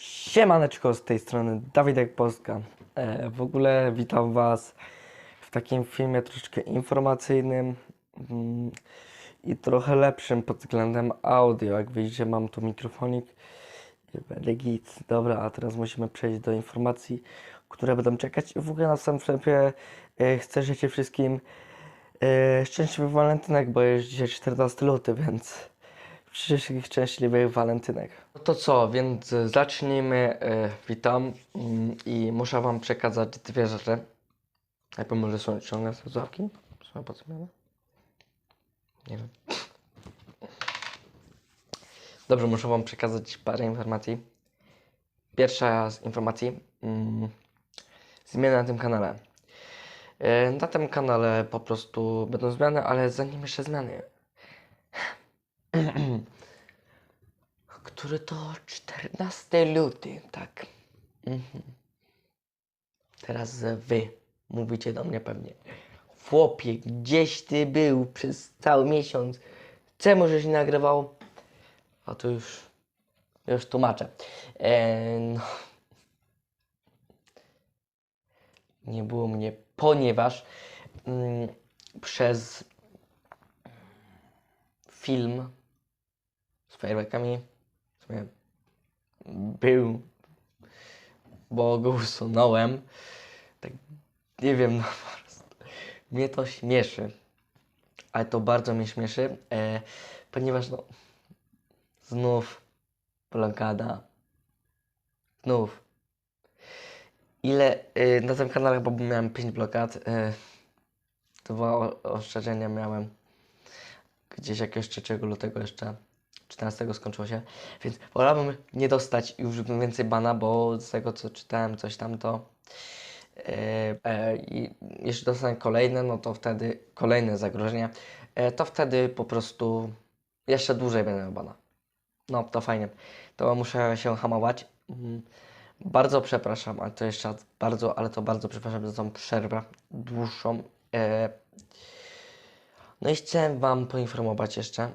Siemaneczko z tej strony Dawidek Polska. E, w ogóle witam Was w takim filmie troszeczkę informacyjnym mm, i trochę lepszym pod względem audio. Jak widzicie mam tu mikrofonik i będę git. Dobra, a teraz musimy przejść do informacji, które będą czekać. I w ogóle na samym wstępie e, chcę życzyć wszystkim e, szczęśliwych walentynek, bo jest dzisiaj 14 luty, więc wszystkich szczęśliwych walentynek. No to co, więc zacznijmy. E, witam mm, i muszę Wam przekazać dwie rzeczy. Najpierw może są ciągle słuchawki? Są po zmianę? Nie wiem. Dobrze, muszę Wam przekazać parę informacji. Pierwsza z informacji. Mm, zmiany na tym kanale. E, na tym kanale po prostu będą zmiany, ale zanim jeszcze zmiany. Który to 14 luty, tak. Mhm. Teraz wy mówicie do mnie pewnie. Chłopie, gdzieś ty był przez cały miesiąc? Czemu żeś nie nagrywał? A to już, już tłumaczę. E, no. Nie było mnie, ponieważ mm, przez film z fajerwerkami był, bo go usunąłem. Tak, nie wiem, no po prostu. Mnie to śmieszy. Ale to bardzo mnie śmieszy, e, ponieważ no znów blokada. Znów. Ile e, na tym kanale chyba miałem 5 blokad. E, dwa ostrzeżenia miałem gdzieś jakiegoś 3 lutego jeszcze. 14 skończyło się, więc wolałbym nie dostać już więcej bana, bo z tego co czytałem coś tam to e, e, i jeśli dostanę kolejne, no to wtedy kolejne zagrożenie, e, to wtedy po prostu jeszcze dłużej będę miał bana. No to fajnie, to muszę się hamować. Mm, Bardzo przepraszam, ale to jeszcze raz bardzo, ale to bardzo przepraszam za tą przerwę dłuższą. No i chciałem Wam poinformować jeszcze,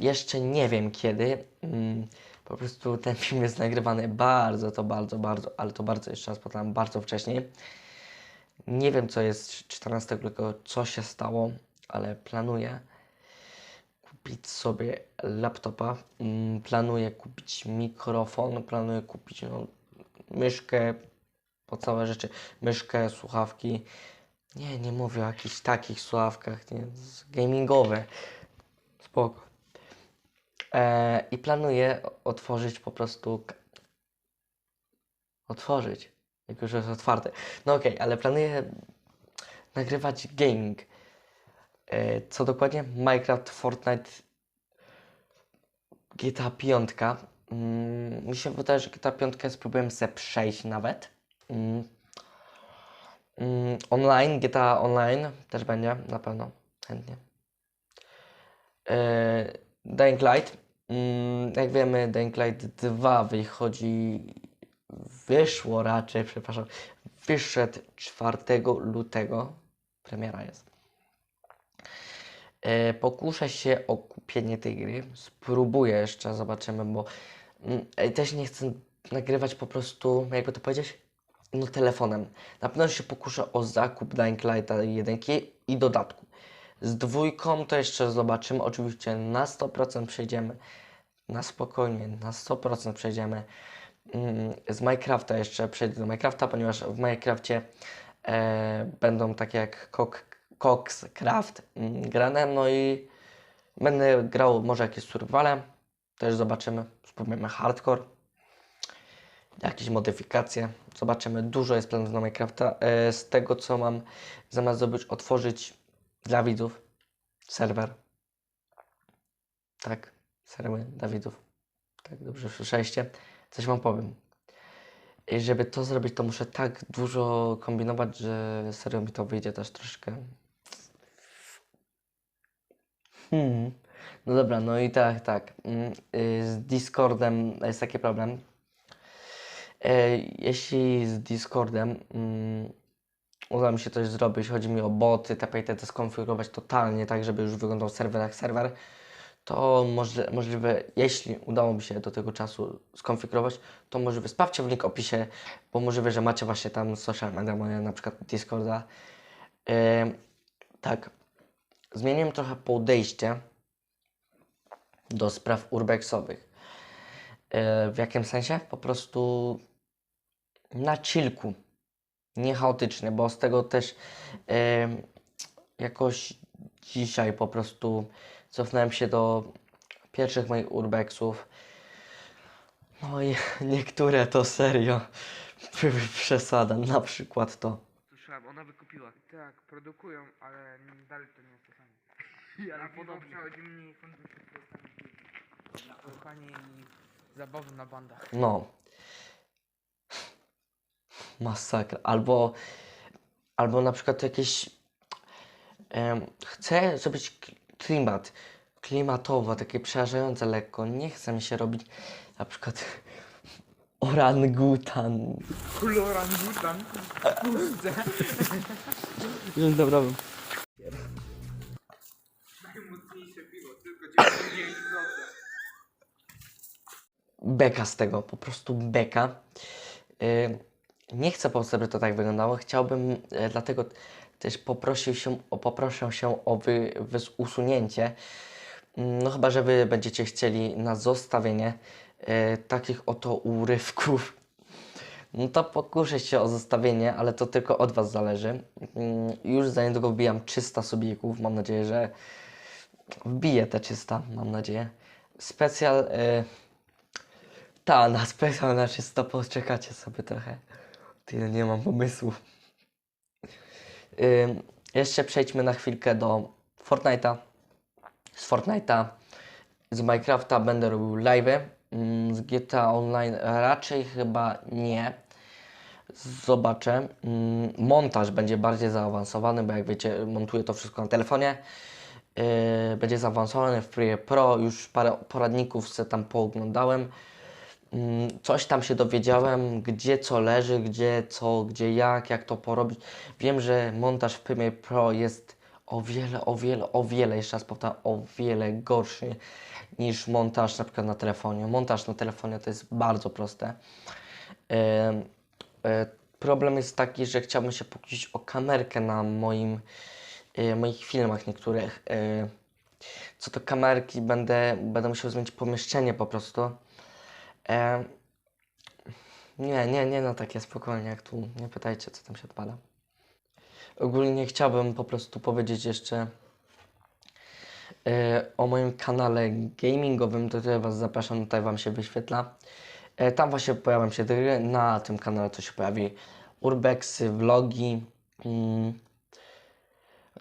jeszcze nie wiem kiedy, mm, po prostu ten film jest nagrywany bardzo, to bardzo, bardzo, ale to bardzo, jeszcze raz powtarzam, bardzo wcześniej. Nie wiem co jest 14 lutego, co się stało, ale planuję kupić sobie laptopa, mm, planuję kupić mikrofon, planuję kupić no, myszkę, podstawowe rzeczy, myszkę, słuchawki. Nie, nie mówię o jakichś takich słuchawkach, nie, gamingowe. Spoko. E, I planuję otworzyć po prostu. Otworzyć, jak już jest otwarte. No okej, ale planuję nagrywać gaming. E, co dokładnie? Minecraft, Fortnite, GTA 5. Mm, mi się wydaje, że GTA 5 spróbuję sobie przejść nawet. Mm. Mm, online, GTA Online też będzie, na pewno, chętnie. E, Dying Light. Mm, jak wiemy, Dying Light 2 wychodzi, wyszło raczej, przepraszam, wyszedł 4 lutego. Premiera jest. E, pokuszę się o kupienie tej gry. Spróbuję jeszcze, zobaczymy, bo mm, też nie chcę nagrywać po prostu, jakby to powiedzieć, no telefonem. Na pewno się pokuszę o zakup Dying Lighta 1 i dodatku. Z dwójką to jeszcze zobaczymy. Oczywiście na 100% przejdziemy. Na spokojnie, na 100% przejdziemy. Mm, Z Minecrafta jeszcze przejdę do Minecrafta, ponieważ w Minecrafcie e, będą takie jak Cox, Cox Craft mm, grane. No i będę grał może jakieś survivale. Też zobaczymy. Spróbujemy hardcore jakieś modyfikacje. Zobaczymy. Dużo jest planów na Minecrafta. E, z tego co mam zamiast zrobić, otworzyć dla widzów serwer. Tak, serwer dla widzów. Tak, dobrze słyszeliście. Coś wam powiem. I żeby to zrobić, to muszę tak dużo kombinować, że serio mi to wyjdzie też troszkę. Hmm. No dobra, no i tak, tak. Mm, y, Z Discordem jest taki problem. E, Jeśli z Discordem mm, uda mi się coś zrobić, chodzi mi o boty, TP, itd. skonfigurować totalnie tak, żeby już wyglądał serwer jak serwer, to może, możliwe, jeśli udałoby się do tego czasu skonfigurować, to możliwe sprawdźcie w link opisie, bo możliwe, że macie właśnie tam social media moje, na przykład Discorda. Em, tak, zmieniłem trochę podejście do spraw urbexowych. E, w jakim sensie? Po prostu na chillku, nie chaotycznie, bo z tego też jakoś dzisiaj po prostu cofnąłem się do pierwszych moich urbexów. No i niektóre to serio były przesada, na przykład to. Słyszałem, ona wykupiła. Tak, produkują, ale dalej to nie jest to samo. Ale podobnie. przechodzi mniej funduszy na kochanie i zabawy na bandach. No. Masakra. Albo, albo na przykład jakieś. em, chcę zrobić klimat. Klimatowo, takie przerażające lekko. Nie chce mi się robić na przykład orangutan. Kolorangutan. Kurde. Dobra. Najmocniejsze piwo, tylko 99%. beka z tego, po prostu beka. Yy, nie chcę po prostu, żeby to tak wyglądało. Chciałbym, yy, dlatego też poprosił się, o, poproszę się o wy, wys- usunięcie. Mm, No chyba, że wy będziecie chcieli na zostawienie yy, takich oto urywków. No to pokuszę się o zostawienie, ale to tylko od Was zależy. Mm, Już za niedługo wbijam 300 subików. Mam nadzieję, że wbiję te 300, mam nadzieję. Specjal... Yy, ta, na specjal na 300 poczekacie sobie trochę. Tyle nie mam pomysłów. Ym, jeszcze przejdźmy na chwilkę do Fortnite'a. Z Fortnite'a, z Minecrafta będę robił live'y. Ym, Z GTA Online raczej chyba nie. Zobaczę. Ym, Montaż będzie bardziej zaawansowany, bo jak wiecie, montuję to wszystko na telefonie. Yy, będzie zaawansowany w Premiere Pro. Już parę poradników sobie tam pooglądałem. Mm, Coś tam się dowiedziałem, gdzie co leży, gdzie co, gdzie jak, jak to porobić. Wiem, że montaż w Premiere Pro jest o wiele, o wiele, o wiele, jeszcze raz powtarzam, o wiele gorszy niż montaż na przykład na telefonie. Montaż na telefonie to jest bardzo proste. E, Problem jest taki, że chciałbym się pokusić o kamerkę na moim, e, moich filmach niektórych. E, Co do kamerki będę, będę musiał zmienić pomieszczenie po prostu. E, nie, nie, nie na takie spokojnie jak tu. Nie pytajcie, co tam się odpala. Ogólnie chciałbym po prostu powiedzieć jeszcze e, o moim kanale gamingowym. Do którego Was zapraszam, tutaj Wam się wyświetla. E, tam właśnie pojawią się gry. Na tym kanale to się pojawi urbexy, vlogi. Mm.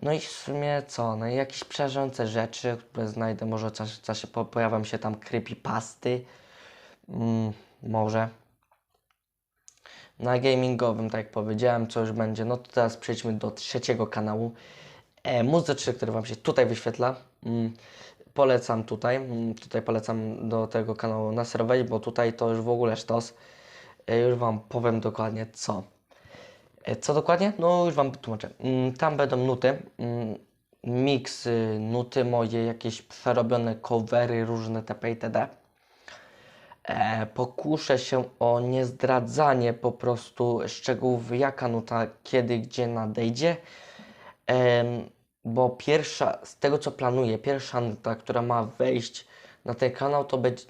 No i w sumie co? No i jakieś przerażające rzeczy, które znajdę. Może się po, pojawią się tam creepypasty. Mm, może. Na gamingowym, tak jak powiedziałem, co już będzie. No to teraz przejdźmy do trzeciego kanału. E, muzyczny, który Wam się tutaj wyświetla. Mm, polecam tutaj. Mm, tutaj polecam do tego kanału na serwej, bo tutaj to już w ogóle sztos. E, już Wam powiem dokładnie co. E, co dokładnie? No już Wam tłumaczę. Mm, tam będą nuty. Mm, nuty moje, jakieś przerobione covery, różne TP itd. E, pokuszę się o niezdradzanie po prostu szczegółów, jaka nuta kiedy, gdzie nadejdzie. Em, bo pierwsza, z tego co planuję, pierwsza nuta, która ma wejść na ten kanał, to będzie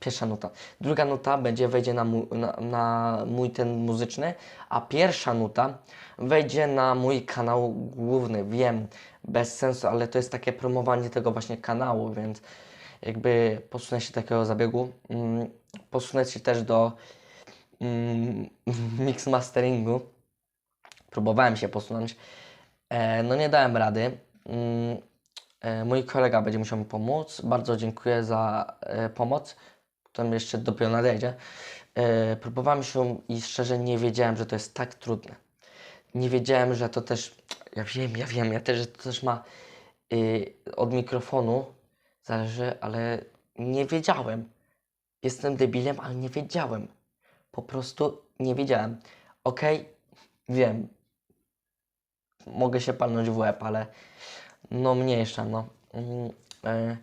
pierwsza nuta. Druga nuta będzie wejdzie na na, na mój ten muzyczny, a pierwsza nuta wejdzie na mój kanał główny. Wiem, bez sensu, ale to jest takie promowanie tego właśnie kanału, więc jakby posunę się takiego zabiegu. Mm, posunę się też do mm, mix masteringu. Próbowałem się posunąć. E, no nie dałem rady. Mm, e, mój kolega będzie musiał mi pomóc. Bardzo dziękuję za e, pomoc. Potem jeszcze dopiero nadejdzie. E, próbowałem się i szczerze nie wiedziałem, że to jest tak trudne. Nie wiedziałem, że to też. Ja wiem, ja wiem, ja też, że to też ma y, od mikrofonu zależy, ale nie wiedziałem. Jestem debilem, ale nie wiedziałem. Po prostu nie wiedziałem. Okej, wiem. Mogę się palnąć w łeb, ale no mniejsza, no. Mm, e,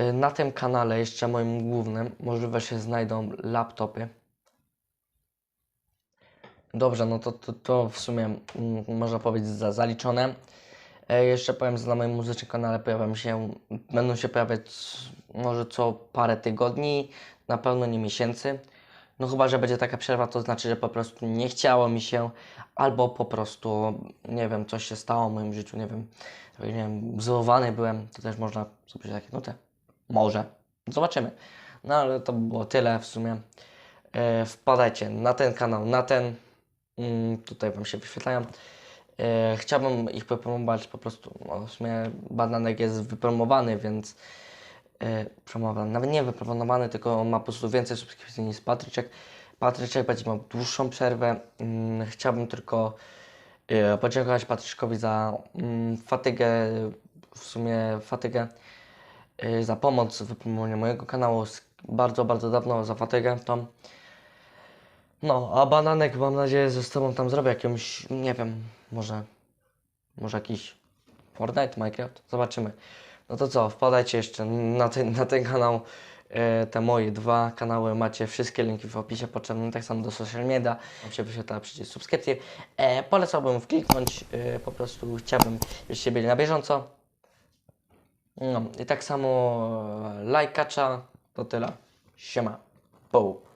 Y, Na tym kanale, jeszcze moim głównym, możliwe się znajdą laptopy. Dobrze, no to, to, to w sumie mm, można powiedzieć za zaliczone. E, jeszcze powiem, że na moim muzycznym kanale pojawią się, będą się pojawiać może co parę tygodni, na pewno nie miesięcy. No chyba, że będzie taka przerwa, to znaczy, że po prostu nie chciało mi się, albo po prostu, nie wiem, coś się stało w moim życiu, nie wiem, nie wiem, wzorowany byłem, to też można sobie takie, te, może, zobaczymy. No ale to było tyle w sumie. E, wpadajcie na ten kanał, na ten, mm, tutaj Wam się wyświetlają. E, chciałbym ich wypromować po prostu, no, w sumie bananek jest wypromowany, więc e, promowany, nawet nie wypromowany, tylko ma po prostu więcej subskrypcji niż Patryczek. Patryczek będzie miał dłuższą przerwę. Mm, chciałbym tylko e, podziękować Patryczkowi za mm, fatygę, w sumie fatygę, e, za pomoc w wypromowaniu mojego kanału bardzo, bardzo dawno, za fatygę tą. No, a bananek mam nadzieję, że z tobą tam zrobię jakąś, nie wiem, może, może jakiś Fortnite, Minecraft, zobaczymy. No to co, wpadajcie jeszcze na ten, na ten kanał, e, te moje dwa kanały, macie wszystkie linki w opisie potrzebne, tak samo do social media, tam się wyświetla przycisk subskrypcji. E, polecałbym wkliknąć, e, po prostu chciałbym, żebyście byli na bieżąco. No i tak samo e, lajkacza, to tyle. Siema. Poł.